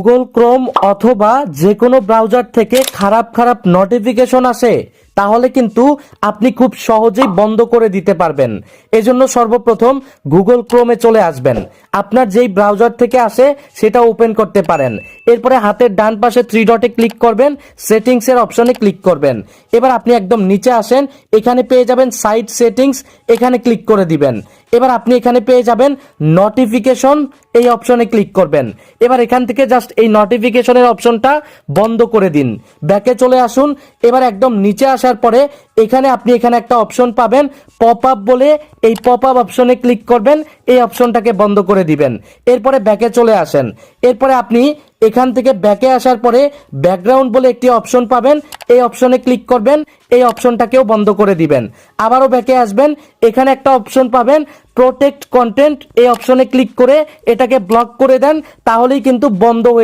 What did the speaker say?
Google Chrome অথবা যে কোনো ব্রাউজার থেকে খারাপ খারাপ নোটিফিকেশন আসে। তাহলে কিন্তু আপনি খুব সহজেই বন্ধ করে দিতে পারবেন। এজন্য সর্বপ্রথম গুগল ক্রোমে চলে আসবেন। আপনার যেই ব্রাউজার থেকে আসে, সেটা ওপেন করতে পারেন। এরপরে হাতের ডান পাশে থ্রি ডটে ক্লিক করবেন সেটিংসের অপশনে ক্লিক করবেন। এবার আপনি একদম নিচে আসেন, এখানে পেয়ে যাবেন সাইট সেটিংস এখানে ক্লিক করে দিবেন। এবার আপনি এখানে পেয়ে যাবেন নোটিফিকেশন এই অপশনে ক্লিক করবেন। এবার এখান থেকে জাস্ট এই নোটিফিকেশনের অপশনটা বন্ধ করে দিন। ব্যাকে চলে আসুন, এবার একদম নিচে আসার পরে এখানে আপনি এখানে একটা অপশন পাবেন পপ আপ বলে এই পপ আপ অপশনে ক্লিক করবেন, এই অপশনটাকে বন্ধ করে দিবেন। এরপরে ব্যাকে চলে আসেন। এরপরে আপনি এখান থেকে ব্যাকে আসার পরে ব্যাকগ্রাউন্ড বলে একটি অপশন পাবেন, এই অপশনে ক্লিক করবেন, এই অপশনটাকেও বন্ধ করে দিবেন। আবারও ব্যাকে আসবেন, এখানে একটা অপশন পাবেন প্রোটেক্ট কন্টেন্ট এই অপশনে ক্লিক করে এটাকে ব্লক করে দেন, তাহলেই কিন্তু বন্ধ হয়ে